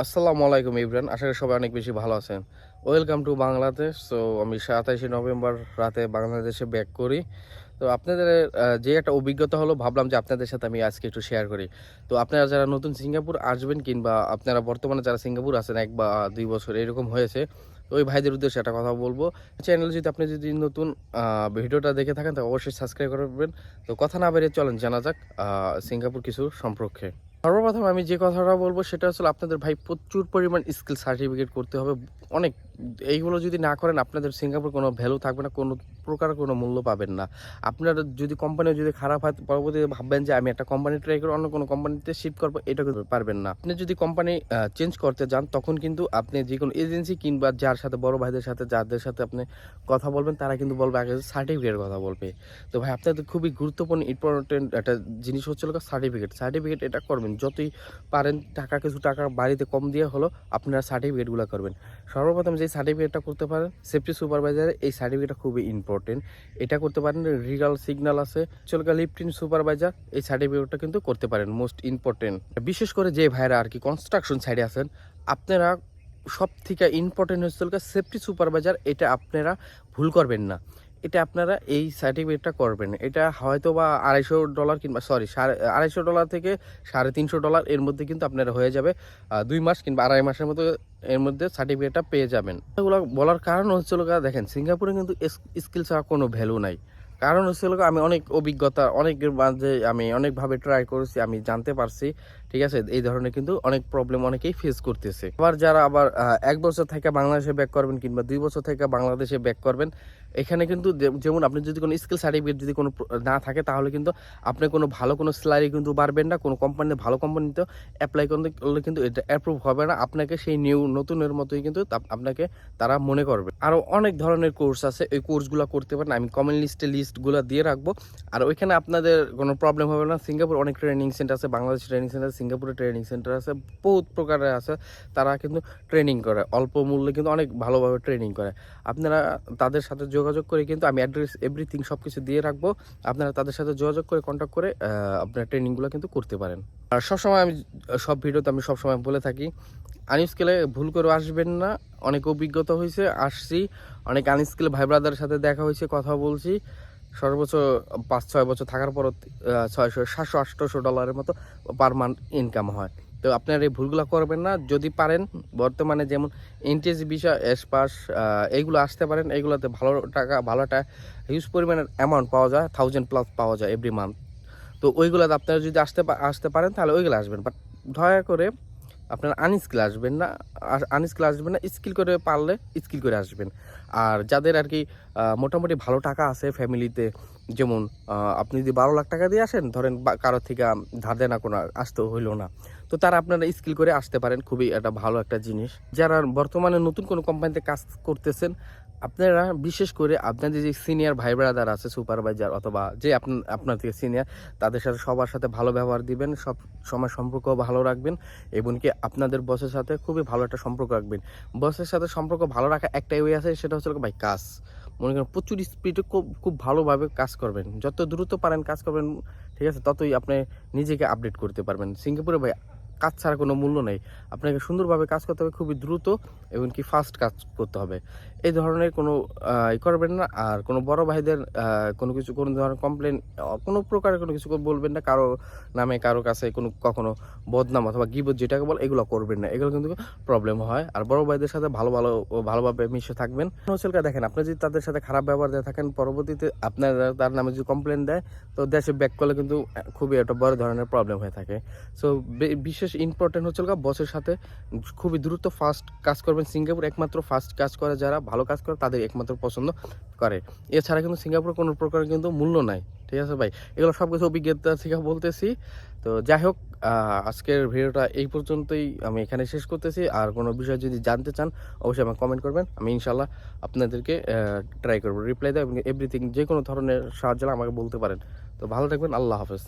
আসসালামু আলাইকুম ইব্রান, আশা করি সবাই অনেক বেশি ভালো আছেন। ওয়েলকাম টু বাংলাদেশ সো আমি সাতাশে নভেম্বর রাতে বাংলাদেশে ব্যাক করি। তো আপনাদের যে একটা অভিজ্ঞতা হলো, ভাবলাম যে আপনাদের সাথে আমি আজকে একটু শেয়ার করি। তো আপনারা যারা নতুন সিঙ্গাপুর আসবেন কিংবা আপনারা বর্তমানে যারা সিঙ্গাপুর আছেন, এক বা দুই বছর এরকম হয়েছে, তো ওই ভাইদের উদ্দেশ্যে একটা কথা বলব। চ্যানেলে যদি আপনি যদি নতুন ভিডিওটা দেখে থাকেন তো অবশ্যই সাবস্ক্রাইব করবেন। তো কথা না বেরিয়ে চলেন, জানা যাক সিঙ্গাপুর কিছু সম্পর্কে। সর্বপ্রথম আমি যে কথাটা বলব সেটা হচ্ছে আপনাদের ভাই প্রচুর পরিমাণ স্কিল সার্টিফিকেট করতে হবে। অনেক, এইগুলো যদি না করেন আপনাদের সিঙ্গাপুর কোনো ভ্যালু থাকবে না, কোনো প্রকার কোনো মূল্য পাবেন না। আপনার যদি কোম্পানি যদি খারাপ হয়, পরবর্তীতে ভাববেন যে আমি একটা কোম্পানি ট্রাই করে অন্য কোনো কোম্পানিতে শিফট করব, এটা করতে পারবেন না। আপনি যদি কোম্পানি চেঞ্জ করতে যান, তখন কিন্তু আপনি যে কোনো এজেন্সি কিংবা যার সাথে, বড় ভাইদের সাথে, যাদের সাথে আপনি কথা বলবেন, তারা কিন্তু বলবে আগে সার্টিফিকেটের কথা বলবে। তো ভাই, আপনাদের খুবই গুরুত্বপূর্ণ ইম্পর্টেন্ট একটা জিনিস হচ্ছে সার্টিফিকেট সার্টিফিকেট এটা করবেন যতই পারেন, টাকা, কিছু টাকা বাড়িতে কম দিয়ে হলো আপনারা সার্টিফিকেটগুলো করবেন। সর্বপ্রথম যে সার্টিফিকেটটা করতে পারেন সেফটি সুপারভাইজারে এই সার্টিফিকেটটা খুবই ইম্পর্টেন্ট এটা করতে পারেন রিগাল সিগন্যাল আছে চলকা লিফটিন সুপারভাইজার এই সার্টিফিকেটটা কিন্তু করতে পারেন মোস্ট ইম্পর্টেন্ট বিশেষ করে যে ভাইরা আর কি কনস্ট্রাকশন সাইডে আছেন, আপনারা সব থেকে ইম্পর্টেন্ট হচ্ছে সেফটি সুপারভাইজার এটা আপনারা ভুল করবেন না। এটা আপনারা এই সার্টিফিকেটটা করবেন। এটা হয়তো বা আড়াইশো ডলার কিংবা সরি সাড়ে, আড়াইশো ডলার থেকে সাড়ে তিনশো ডলার এর মধ্যে কিন্তু আপনারা হয়ে যাবে দুই মাস কিংবা আড়াই মাসের মতো এর মধ্যে সার্টিফিকেটটা পেয়ে যাবেন। এগুলো বলার কারণ হচ্ছিল দেখেন, সিঙ্গাপুরে কিন্তু স্কিল ছাড়া কোনো ভ্যালু নাই। কারণ হচ্ছে লোক আমি অনেক অভিজ্ঞতা অনেকের মাঝে আমি অনেকভাবে ট্রাই করেছি, আমি জানতে পারছি, ঠিক আছে? এই ধরনের কিন্তু অনেক প্রবলেম অনেকেই ফেস করতেছে। আবার যারা আবার এক বছর থেকে বাংলাদেশে ব্যাক করবেন কিংবা দুই বছর থেকে বাংলাদেশে ব্যাক করবেন, এখানে কিন্তু যেমন আপনি যদি কোনো স্কিল সার্টিফিকেট যদি কোনো না থাকে, তাহলে কিন্তু আপনি কোনো ভালো কোনো স্যালারি কিন্তু পারবেন না, কোনো কোম্পানি ভালো কোম্পানিতে অ্যাপ্লাই করলে কিন্তু এটা অ্যাপ্রুভ হবে না। আপনাকে সেই নিউ নতুনের মতোই কিন্তু আপনাকে তারা মনে করবে। আরও অনেক ধরনের কোর্স আছে, এই কোর্সগুলো করতে পারেন। আমি কমেন্ট লিস্টে লিস্টগুলো দিয়ে রাখব। আর ওইখানে আপনাদের কোনো প্রবলেম হবে না। সিঙ্গাপুর অনেক ট্রেনিং সেন্টার আছে, বাংলাদেশ ট্রেনিং সেন্টার সিঙ্গাপুরে ট্রেনিং সেন্টার আছে, বহুত প্রকারের আছে। তারা কিন্তু ট্রেনিং করে, অল্প মূল্যে কিন্তু অনেক ভালোভাবে ট্রেনিং করে। আপনারা তাদের সাথে যোগাযোগ করে কিন্তু আমি অ্যাড্রেস এভরিথিং সব কিছু দিয়ে রাখব। আপনারা তাদের সাথে যোগাযোগ করে কন্ট্যাক্ট করে আপনার ট্রেনিংগুলো কিন্তু করতে পারেন। আর সবসময় আমি, সব ভিডিওতে আমি সবসময় বলে থাকি আনস্কেলে ভুল করে আসবেন না। অনেক অভিজ্ঞতা হয়েছে, আসছি। অনেক আনস্কেল ভাই ব্রাদারের সাথে দেখা হয়েছে, কথা বলছি। সর্বোচ্চ পাঁচ, ছয় বছর থাকার পর ছয়শো, সাতশো আটশোশো ডলারের মতো পার মান্থ ইনকাম হয়। তো আপনারা এই ভুলগুলো করবেন না। যদি পারেন, বর্তমানে যেমন এনটিএস বিষয় এস পাস এইগুলো আসতে পারেন। এইগুলোতে ভালো টাকা, ভালো একটা হিউজ পরিমাণের অ্যামাউন্ট পাওয়া যায় থাউজেন্ড প্লাস পাওয়া যায় এভরি মান্থ তো ওইগুলোতে আপনারা যদি আসতে আসতে পারেন, তাহলে ওইগুলো আসবেন। বাট দয়া করে আপনারা আনস্কিল আসবেন না আনস্কিল আসবেন না স্কিল করে পারলে স্কিল করে আসবেন। আর যাদের আর কি মোটামুটি ভালো টাকা আছে ফ্যামিলিতে যেমন আপনি যদি বারো লাখ টাকা দিয়ে আসেন, ধরেন কারও থেকে ধার দেনা কোনো আসতে হইল না, তো তারা আপনারা স্কিল করে আসতে পারেন। খুবই একটা ভালো একটা জিনিস। যারা বর্তমানে নতুন কোনো কোম্পানিতে কাজ করতেছেন আপনারা বিশেষ করে আপনাদের যে সিনিয়র ভাই ব্রাদার আছে সুপারভাইজার অথবা যে আপনার আপনার থেকে সিনিয়র তাদের সাথে সবার সাথে ভালো ব্যবহার দিবেন, সব সময় সম্পর্ক ভালো রাখবেন, এমনকি আপনাদের বসের সাথে খুবই ভালো একটা সম্পর্ক রাখবেন। বসের সাথে সম্পর্ক ভালো রাখা একটাই ওয়ে আছে, সেটা হচ্ছে ভাই কাজ। মনে করেন প্রচুর স্পিডে খুব খুব ভালোভাবে কাজ করবেন। যত দ্রুত পারেন কাজ করবেন, ঠিক আছে, ততই আপনি নিজেকে আপডেট করতে পারবেন। সিঙ্গাপুরে ভাই কাজ ছাড়া কোনো মূল্য নেই। আপনাকে সুন্দরভাবে কাজ করতে হবে, খুবই দ্রুত এমনকি ফাস্ট কাজ করতে হবে। এই ধরনের কোনো ই করবেন না। আর কোনো বড় ভাইদের কোনো কিছু কোনো ধরনের কমপ্লেন কোনো প্রকারের কোনো কিছু বলবেন না। কারও নামে, কারও কাছে কোনো, কখনো বদনাম অথবা গিবত যেটাকে বলে, এগুলো করবেন না। এগুলো কিন্তু প্রবলেম হয়। আর বড় ভাইদের সাথে ভালো ভালো, ভালোভাবে মিশে থাকবেন। হচ্ছে দেখেন, আপনি যদি তাদের সাথে খারাপ ব্যবহার দিয়ে থাকেন, পরবর্তীতে আপনার তার নামে যদি কমপ্লেন দেয়, তো দেশে ব্যাক করলে কিন্তু খুবই একটা বড় ধরনের প্রবলেম হয়ে থাকে। সো বিশেষ ইম্পর্টেন্ট হচ্ছে বসের সাথে খুবই দ্রুত ফাস্ট কাজ করবেন। সিঙ্গাপুর একমাত্র ফাস্ট কাজ করে যারা, ভালো কাজ করে তাদের একমাত্র পছন্দ করে। এছাড়া কিন্তু সিঙ্গাপুরে কোনো প্রকার কিন্তু মূল্য নাই, ঠিক আছে ভাই? এগুলো সব কিছু অভিজ্ঞতা থেকে বলতেছি। তো যাই হোক আজকের ভিডিওটা এই পর্যন্তই আমি এখানে শেষ করতেছি। আর কোনো বিষয় যদি জানতে চান, অবশ্যই আমাকে কমেন্ট করবেন। আমি ইনশাল্লাহ আপনাদেরকে ট্রাই করব। রিপ্লাই দেয় এভরিথিং যে কোনো ধরনের সাহায্য আমাকে বলতে পারেন। তো ভালো থাকবেন, আল্লাহ হাফেজ।